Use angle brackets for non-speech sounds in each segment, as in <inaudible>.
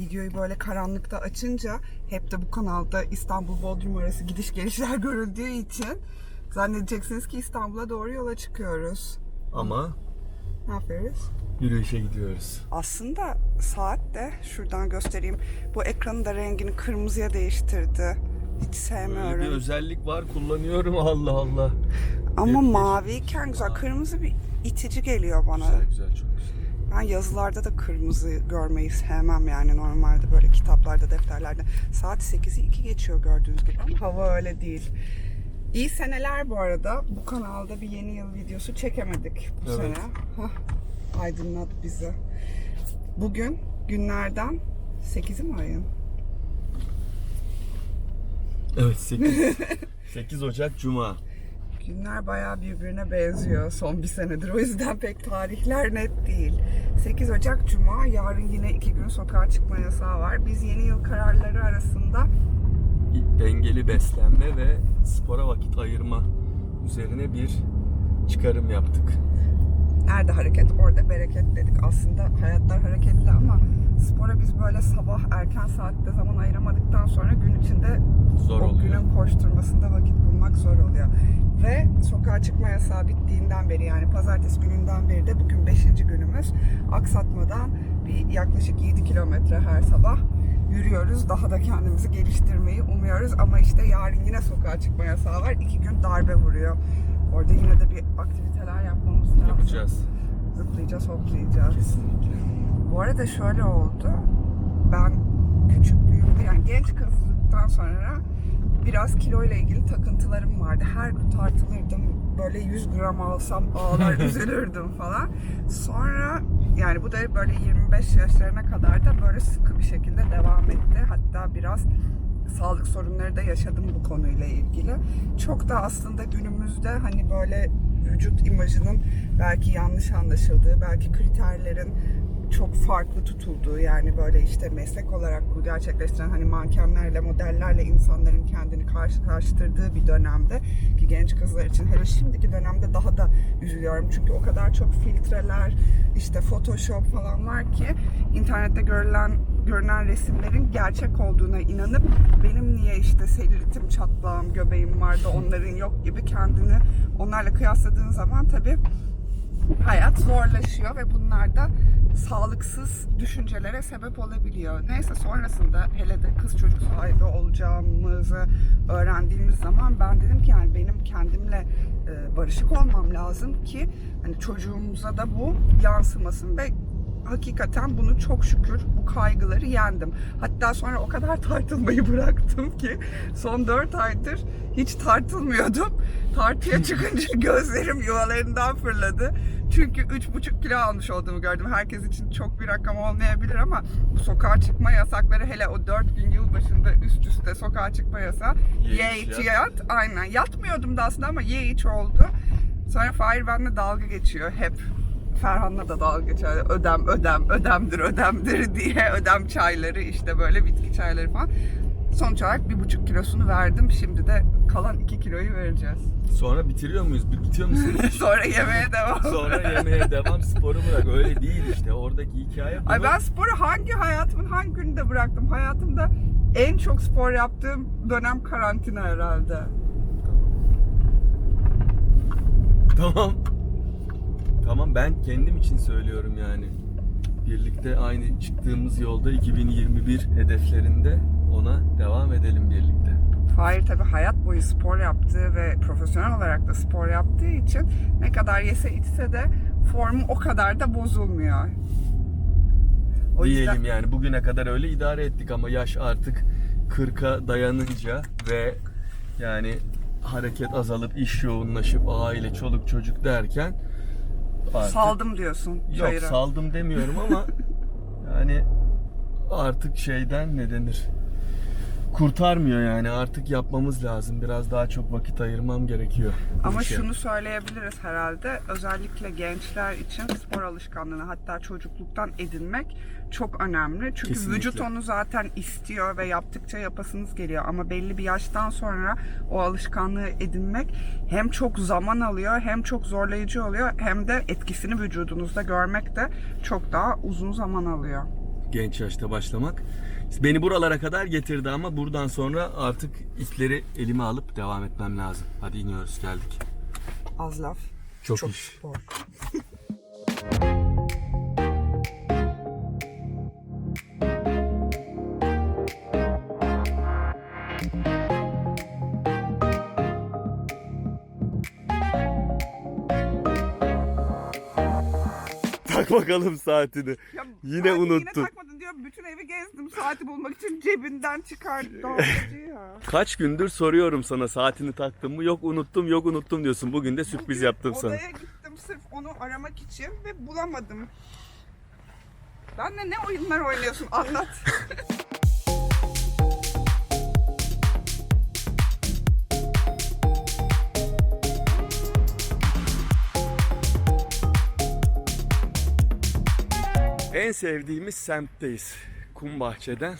videoyu böyle karanlıkta açınca hep de bu kanalda İstanbul Bodrum arası gidiş gelişler <laughs> görüldüğü için zannedeceksiniz ki İstanbul'a doğru yola çıkıyoruz. Ama Ne yapıyoruz? yürüyüşe gidiyoruz. Aslında saat de şuradan göstereyim. Bu ekranın da rengini kırmızıya değiştirdi. Hiç Böyle sevmiyorum. bir özellik var kullanıyorum <laughs> Allah Allah. Ama Bir- maviyken güzel. Kırmızı bir itici geliyor bana. Güzel güzel çok güzel. Ben yazılarda da kırmızı görmeyi sevmem yani normalde böyle kitaplarda, defterlerde. Saat 8'i 2 geçiyor gördüğünüz gibi ama hava öyle değil. İyi seneler bu arada. Bu kanalda bir yeni yıl videosu çekemedik bu Evet. sene. Hah, aydınlat bizi. Bugün günlerden 8'i mi ayın? Evet 8. 8 <laughs> Ocak Cuma. Günler bayağı birbirine benziyor son bir senedir. O yüzden pek tarihler net değil. 8 Ocak Cuma, yarın yine iki gün sokağa çıkma yasağı var. Biz yeni yıl kararları arasında Dengeli beslenme ve spora vakit ayırma üzerine bir çıkarım yaptık. nerede hareket orada bereket dedik. Aslında hayatlar hareketli ama spora biz böyle sabah erken saatte zaman ayıramadıktan sonra gün içinde Zor o oluyor. günün koşturmasında vakit bulmak zor oluyor. Ve sokağa çıkma yasağı bittiğinden beri yani pazartesi gününden beri de bugün 5. günümüz aksatmadan bir yaklaşık 7 kilometre her sabah yürüyoruz. Daha da kendimizi geliştirmeyi umuyoruz ama işte yarın yine sokağa çıkma yasağı var. İki gün darbe vuruyor. Orada yine de bir aktiviteler yapmamız lazım. Yapacağız. Zıplayacağız, hoplayacağız. Kesinlikle. Bu arada şöyle oldu. Ben küçüklüğümde yani genç kızlıktan sonra biraz kilo ile ilgili takıntılarım vardı. Her gün tartılırdım. Böyle 100 gram alsam ağlar <laughs> üzülürdüm falan. Sonra yani bu da böyle 25 yaşlarına kadar da böyle sıkı bir şekilde devam etti. Hatta biraz sağlık sorunları da yaşadım bu konuyla ilgili. Çok da aslında günümüzde hani böyle vücut imajının belki yanlış anlaşıldığı, belki kriterlerin çok farklı tutulduğu yani böyle işte meslek olarak bu gerçekleştiren hani mankenlerle, modellerle insanların kendini karşılaştırdığı bir dönemde ki genç kızlar için hele şimdiki dönemde daha da üzülüyorum. Çünkü o kadar çok filtreler, işte photoshop falan var ki internette görülen görünen resimlerin gerçek olduğuna inanıp benim niye işte selülitim, çatlağım, göbeğim vardı onların yok gibi kendini onlarla kıyasladığın zaman tabii hayat zorlaşıyor ve bunlar da sağlıksız düşüncelere sebep olabiliyor. Neyse sonrasında hele de kız çocuk sahibi olacağımızı öğrendiğimiz zaman ben dedim ki yani benim kendimle e, barışık olmam lazım ki hani çocuğumuza da bu yansımasın ve hakikaten bunu çok şükür bu kaygıları yendim. Hatta sonra o kadar tartılmayı <laughs> bıraktım ki son 4 aydır hiç tartılmıyordum. Tartıya çıkınca <laughs> gözlerim yuvalarından fırladı. Çünkü 3,5 kilo almış olduğumu gördüm. Herkes için çok bir rakam olmayabilir ama bu sokağa çıkma yasakları hele o 4 gün yılbaşında üst üste sokağa çıkma yasağı Ye iç, yat. Aynen. Yatmıyordum da aslında ama ye iç oldu. Sonra Fahir benimle dalga geçiyor hep. Ferhan'la da dalga geçiyor. Ödem, ödem, ödemdir, ödemdir <laughs> diye. Ödem çayları işte böyle bitki çayları falan. Sonuç olarak bir buçuk kilosunu verdim. Şimdi de kalan iki kiloyu vereceğiz. Sonra bitiriyor muyuz? Bir Bitiyor musunuz? <laughs> Sonra yemeğe devam. Sonra yemeğe devam sporu bırak. Öyle değil işte. Oradaki hikaye bunu... Ay ben sporu hangi hayatımın hangi gününde bıraktım? Hayatımda en çok spor yaptığım dönem karantina herhalde. Tamam. Tamam ben kendim için söylüyorum yani. Birlikte aynı çıktığımız yolda 2021 hedeflerinde ona devam edelim birlikte. Fahir tabi hayat boyu spor yaptığı ve profesyonel olarak da spor yaptığı için ne kadar yese içse de formu o kadar da bozulmuyor. O Diyelim yüzden yani bugüne kadar öyle idare ettik ama yaş artık 40'a dayanınca ve yani hareket azalıp iş yoğunlaşıp aile, çoluk, çocuk derken artık saldım diyorsun Yok çayıra. saldım demiyorum ama <laughs> yani artık şeyden ne denir? Kurtarmıyor yani artık yapmamız lazım. Biraz daha çok vakit ayırmam gerekiyor. Ama işe. şunu söyleyebiliriz herhalde. Özellikle gençler için spor alışkanlığını hatta çocukluktan edinmek çok önemli. Çünkü Kesinlikle. vücut onu zaten istiyor ve yaptıkça yapasınız geliyor. Ama belli bir yaştan sonra o alışkanlığı edinmek hem çok zaman alıyor hem çok zorlayıcı oluyor hem de etkisini vücudunuzda görmek de çok daha uzun zaman alıyor. genç yaşta başlamak. Beni buralara kadar getirdi ama buradan sonra artık ipleri elime alıp devam etmem lazım. Hadi iniyoruz geldik. Az laf. Çok, iş. spor. Tak bakalım saatini. Ya Yine unuttun. Yine. Bütün evi gezdim saati bulmak için cebinden çıkardı. Doğrucu ya. Kaç gündür soruyorum sana saatini taktın mı? Yok unuttum, yok unuttum diyorsun. Bugün de sürpriz Bugün yaptım sana. Odaya gittim sırf onu aramak için ve bulamadım. Benle ne oyunlar oynuyorsun anlat. <laughs> En sevdiğimiz semtteyiz. Kum Bahçe'den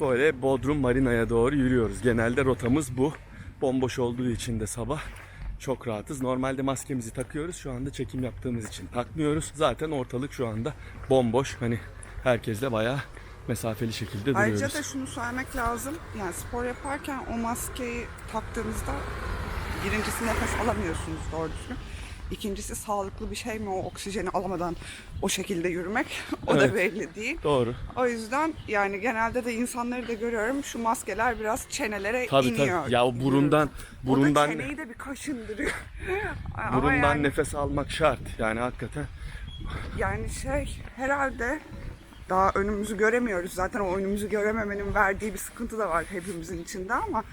böyle Bodrum Marina'ya doğru yürüyoruz. Genelde rotamız bu. Bomboş olduğu için de sabah çok rahatız. Normalde maskemizi takıyoruz. Şu anda çekim yaptığımız için takmıyoruz. Zaten ortalık şu anda bomboş. Hani herkesle bayağı mesafeli şekilde duruyoruz. Ayrıca da şunu söylemek lazım. Yani spor yaparken o maskeyi taktığınızda birincisi nefes alamıyorsunuz doğru düzgün. İkincisi sağlıklı bir şey mi o oksijeni alamadan o şekilde yürümek o da Evet. belli değil. Doğru. O yüzden yani genelde de insanları da görüyorum şu maskeler biraz çenelere Tabii iniyor. tabii. Ya o burundan o da burundan çeneyi de bir kaşındırıyor. <laughs> Burundan yani, nefes almak şart. Yani hakikaten yani şey herhalde daha önümüzü göremiyoruz. Zaten o önümüzü görememenin verdiği bir sıkıntı da var hepimizin içinde ama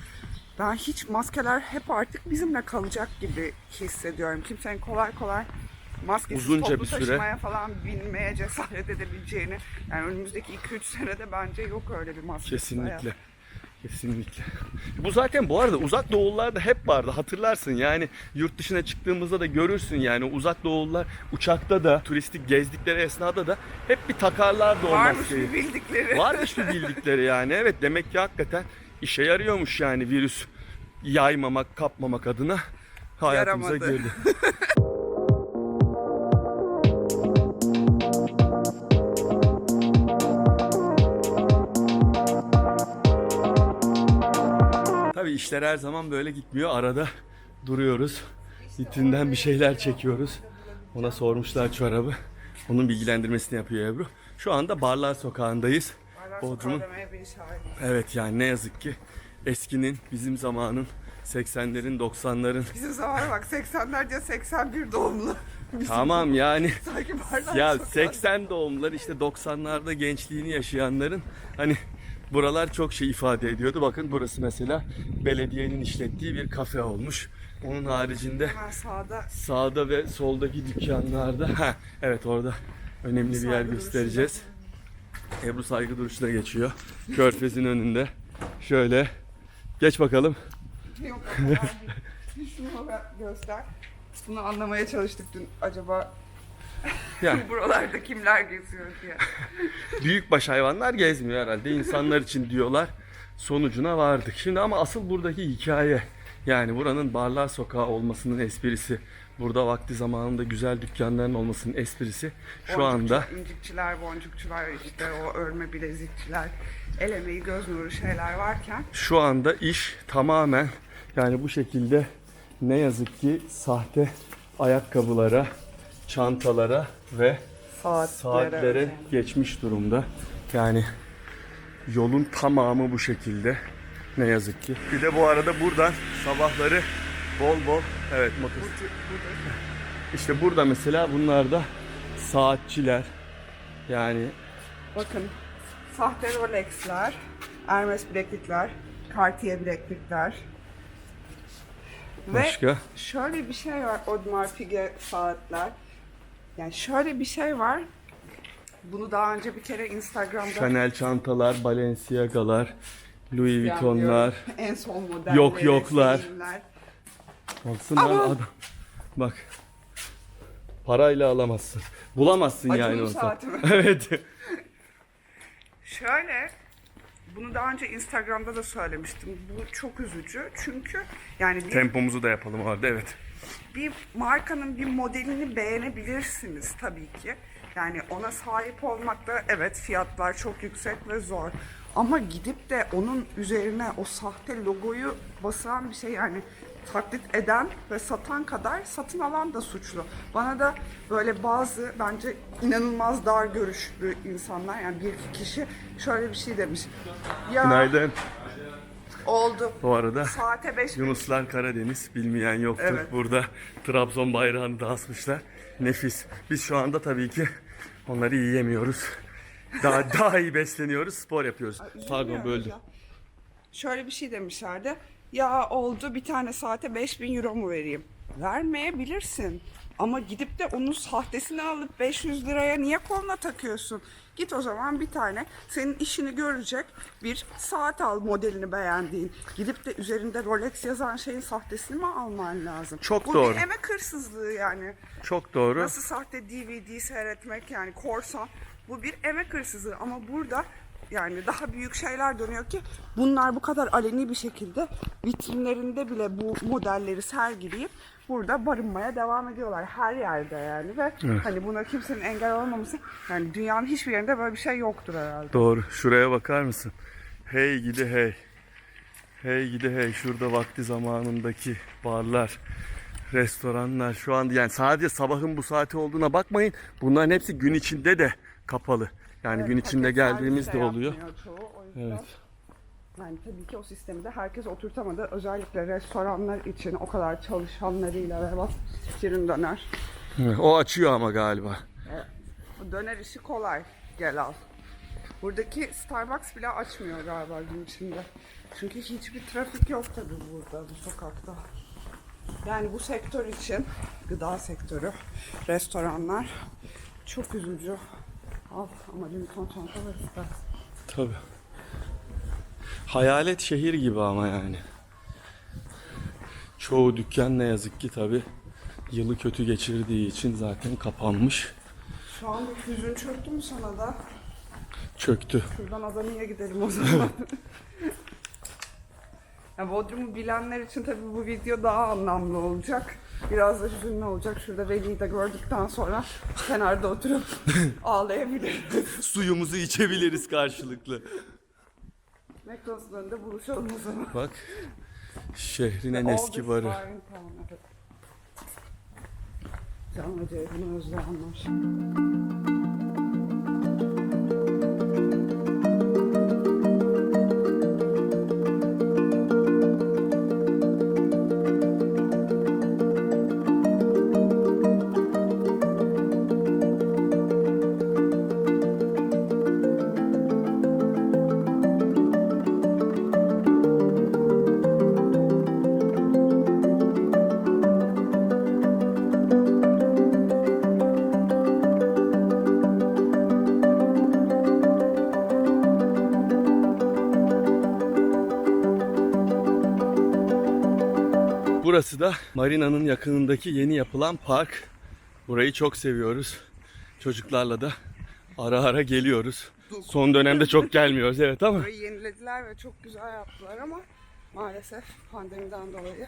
ben hiç maskeler hep artık bizimle kalacak gibi hissediyorum. Kimsenin kolay kolay maskesiz Uzunca toplu bir süre. taşımaya falan binmeye cesaret edebileceğini. Yani önümüzdeki 2-3 senede bence yok öyle bir maskesiz hayat. Kesinlikle. Kesinlikle. Bu zaten bu arada uzak doğullarda hep vardı. Hatırlarsın yani yurt dışına çıktığımızda da görürsün yani uzak doğullar uçakta da turistik gezdikleri esnada da hep bir takarlardı o Varmış maskeyi. bir bildikleri. Varmış bir bildikleri yani. Evet demek ki hakikaten işe yarıyormuş yani virüs yaymamak, kapmamak adına hayatımıza Yaramadı. girdi. <laughs> Tabii işler her zaman böyle gitmiyor. Arada duruyoruz. Vitrinden bir şeyler çekiyoruz. Ona sormuşlar çorabı. Onun bilgilendirmesini yapıyor Ebru. Şu anda Barlar Sokağı'ndayız. Bodrum'un. Evet yani ne yazık ki eskinin, bizim zamanın 80'lerin, 90'ların Bizim zamana bak 80'ler diyor 81 doğumlu. <laughs> tamam yani <laughs> Sanki ya sokağı. 80 doğumlular işte 90'larda gençliğini yaşayanların hani buralar çok şey ifade ediyordu. Bakın burası mesela belediyenin işlettiği bir kafe olmuş. Onun haricinde Hemen sağda sağda ve soldaki dükkanlarda ha evet orada önemli bir yer göstereceğiz. Ebru saygı duruşuna geçiyor. Körfez'in önünde. Şöyle geç bakalım. yok. Şunu bana göster. Bunu anlamaya çalıştık dün. Acaba Yani <laughs> buralarda kimler geziyor diye. <laughs> büyükbaş hayvanlar gezmiyor herhalde. İnsanlar için diyorlar. Sonucuna vardık. Şimdi ama asıl buradaki hikaye yani buranın barlar sokağı olmasının esprisi. Burada vakti zamanında güzel dükkanların olmasının esprisi şu Boncukçu- anda incikçiler, boncukçular, işte o örme bilezikçiler, el emeği, göz nuru şeyler varken şu anda iş tamamen yani bu şekilde ne yazık ki sahte ayakkabılara, çantalara ve saatlere, saatlere geçmiş durumda. Yani yolun tamamı bu şekilde. Ne yazık ki. Bir de bu arada buradan sabahları bol bol evet motor. İşte burada mesela bunlar da saatçiler. Yani Bakın sahte Rolex'ler, Hermes bileklikler, Cartier bileklikler. Başka? Ve şöyle bir şey var Audemars Piguet saatler. Yani şöyle bir şey var. Bunu daha önce bir kere Instagram'da Chanel çantalar, Balenciaga'lar, Louis Vuitton'lar. en son modelleri, Yok yoklar. Baksana Ama- adam. Bak. Parayla alamazsın. Bulamazsın Acun'un yani onu. saati mi? <laughs> Evet. Şöyle, bunu daha önce Instagram'da da söylemiştim. Bu çok üzücü. Çünkü yani bir, Tempomuzu da yapalım orada evet. bir markanın bir modelini beğenebilirsiniz tabii ki. Yani ona sahip olmakta evet fiyatlar çok yüksek ve zor. Ama gidip de onun üzerine o sahte logoyu basan bir şey yani taklit eden ve satan kadar satın alan da suçlu. Bana da böyle bazı bence inanılmaz dar görüşlü insanlar yani bir iki kişi şöyle bir şey demiş. Ya Günaydın. oldu. Bu arada Saate 5 Yunuslar Karadeniz bilmeyen yoktur. Evet. Burada Trabzon bayrağını da asmışlar. Nefis. Biz şu anda tabii ki onları yiyemiyoruz. Daha daha iyi besleniyoruz, spor yapıyoruz. Pardon Üzülmüyoruz böldüm. ya. Şöyle bir şey demişlerdi. Ya oldu bir tane saate 5000 euro mu vereyim? Vermeyebilirsin. Ama gidip de onun sahtesini alıp 500 liraya niye koluna takıyorsun? Git o zaman bir tane senin işini görecek bir saat al modelini beğendiğin. Gidip de üzerinde Rolex yazan şeyin sahtesini mi alman lazım? Çok Bu doğru. bir emek hırsızlığı yani. Çok doğru. Nasıl sahte DVD seyretmek yani korsan bu bir emek hırsızlığı ama burada yani daha büyük şeyler dönüyor ki bunlar bu kadar aleni bir şekilde vitrinlerinde bile bu modelleri sergileyip burada barınmaya devam ediyorlar her yerde yani ve hani buna kimsenin engel olmaması yani dünyanın hiçbir yerinde böyle bir şey yoktur herhalde. Doğru. Şuraya bakar mısın? Hey gidi hey. Hey gidi hey. Şurada vakti zamanındaki barlar, restoranlar şu an yani sadece sabahın bu saati olduğuna bakmayın. Bunların hepsi gün içinde de kapalı. Yani gün içinde servis de oluyor. yapmıyor çoğu, Evet. Yani tabii ki o sistemi de herkes oturtamadı. Özellikle restoranlar için o kadar çalışanlarıyla ve bak şirin döner. O açıyor ama galiba. Bu döner işi kolay. Gel al. Buradaki Starbucks bile açmıyor galiba gün içinde. Çünkü hiçbir trafik yok tabii burada bu sokakta. Yani bu sektör için gıda sektörü, restoranlar çok üzücü. Al ama Limton çanta var istersen. Tabii. Hayalet şehir gibi ama yani. Çoğu dükkan ne yazık ki tabii yılı kötü geçirdiği için zaten kapanmış. Şu anda hüzün çöktü mü sana da? Çöktü. Şuradan Adana'ya gidelim o zaman. <laughs> ya Bodrum'u bilenler için tabii bu video daha anlamlı olacak. Biraz da hüzünlü olacak. Şurada Veli'yi de gördükten sonra kenarda oturup <laughs> ağlayabiliriz. Suyumuzu içebiliriz karşılıklı. McDonald's'ın önünde buluşalım o zaman. Bak şehrin en eski barı. Can ve Ceyhun'u özleyenler. Burası da marinanın yakınındaki yeni yapılan park. Burayı çok seviyoruz. Çocuklarla da ara ara geliyoruz. Son dönemde çok gelmiyoruz evet ama Burayı yenilediler ve çok güzel yaptılar ama maalesef pandemiden dolayı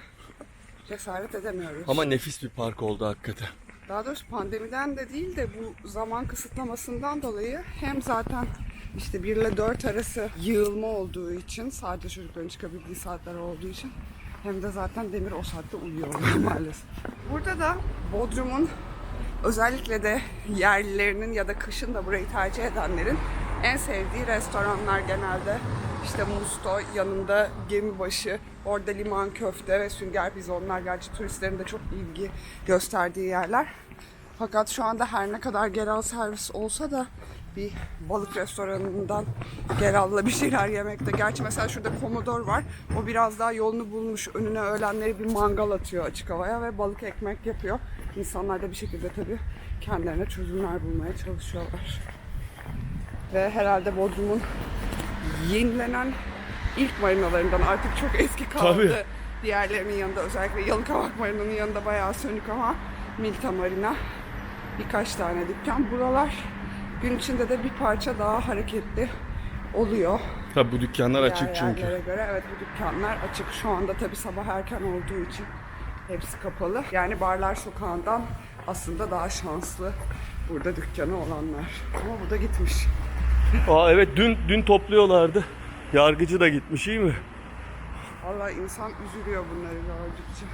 cesaret edemiyoruz. ama nefis bir park oldu hakikaten. Daha doğrusu pandemiden de değil de bu zaman kısıtlamasından dolayı hem zaten işte 1 ile 4 arası yığılma olduğu için sadece çocukların çıkabildiği saatler olduğu için hem de zaten Demir o saatte uyuyor <laughs> maalesef. Burada da Bodrum'un özellikle de yerlilerinin ya da kışın da burayı tercih edenlerin en sevdiği restoranlar genelde işte Musto yanında Gemibaşı, orada liman köfte ve sünger pizza onlar gerçi turistlerin de çok ilgi gösterdiği yerler. Fakat şu anda her ne kadar genel servis olsa da bir balık restoranından Geral'la bir şeyler yemekte. Gerçi mesela şurada Pomodor var. O biraz daha yolunu bulmuş. Önüne öğlenleri bir mangal atıyor açık havaya ve balık ekmek yapıyor. İnsanlar da bir şekilde tabii kendilerine çözümler bulmaya çalışıyorlar. Ve herhalde Bodrum'un yenilenen ilk marinalarından artık çok eski kaldı. Tabii. Diğerlerinin yanında özellikle Yalıkavak Marina'nın yanında bayağı sönük ama Milta Marina birkaç tane dükkan. Buralar gün içinde de bir parça daha hareketli oluyor. Tabi bu dükkanlar Diğer açık çünkü. yerlere göre evet bu dükkanlar açık. Şu anda tabii sabah erken olduğu için hepsi kapalı. Yani Barlar Sokağı'ndan aslında daha şanslı Burada dükkanı olanlar. Ama bu da gitmiş. Aa evet dün dün topluyorlardı. Yargıcı da gitmiş iyi mi? Vallahi insan üzülüyor bunları gördükçe.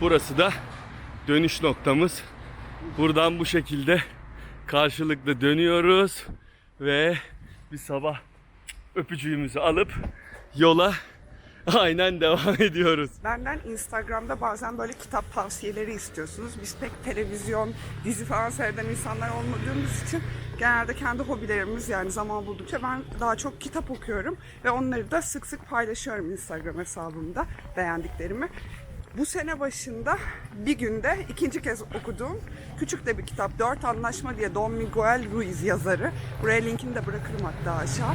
Burası da dönüş noktamız. Buradan bu şekilde karşılıklı dönüyoruz ve bir sabah öpücüğümüzü alıp yola <laughs> aynen devam ediyoruz. Benden Instagram'da bazen böyle kitap tavsiyeleri istiyorsunuz. Biz pek televizyon, dizi falan seyreden insanlar olmadığımız için genelde kendi hobilerimiz yani zaman buldukça ben daha çok kitap okuyorum ve onları da sık sık paylaşıyorum Instagram hesabımda beğendiklerimi. Bu sene başında bir günde ikinci kez okuduğum küçük de bir kitap Dört Anlaşma diye Don Miguel Ruiz yazarı. Buraya linkini de bırakırım hatta aşağı.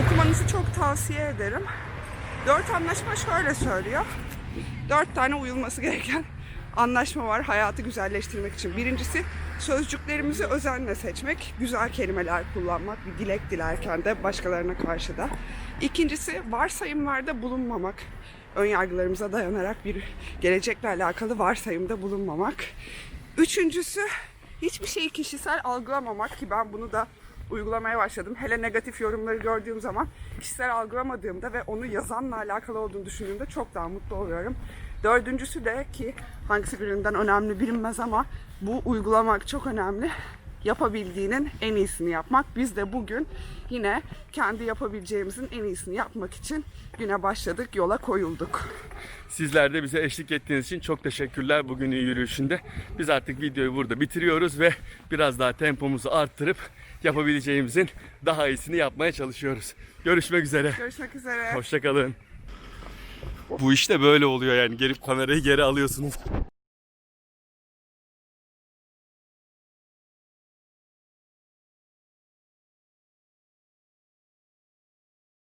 Okumanızı çok tavsiye ederim. Dört anlaşma şöyle söylüyor. Dört tane uyulması gereken anlaşma var hayatı güzelleştirmek için. Birincisi sözcüklerimizi özenle seçmek, güzel kelimeler kullanmak, bir dilek dilerken de başkalarına karşı da. İkincisi varsayımlarda bulunmamak, ön yargılarımıza dayanarak bir gelecekle alakalı varsayımda bulunmamak. Üçüncüsü hiçbir şeyi kişisel algılamamak ki ben bunu da uygulamaya başladım. Hele negatif yorumları gördüğüm zaman kişisel algılamadığımda ve onu yazanla alakalı olduğunu düşündüğümde çok daha mutlu oluyorum. Dördüncüsü de ki hangisi birinden önemli bilinmez ama bu uygulamak çok önemli. Yapabildiğinin en iyisini yapmak. Biz de bugün yine kendi yapabileceğimizin en iyisini yapmak için güne başladık, yola koyulduk. Sizler de bize eşlik ettiğiniz için çok teşekkürler bugünün yürüyüşünde. Biz artık videoyu burada bitiriyoruz ve biraz daha tempomuzu arttırıp yapabileceğimizin daha iyisini yapmaya çalışıyoruz. Görüşmek üzere. Görüşmek üzere. Hoşçakalın. Bu işte böyle oluyor yani gelip kamerayı geri alıyorsunuz.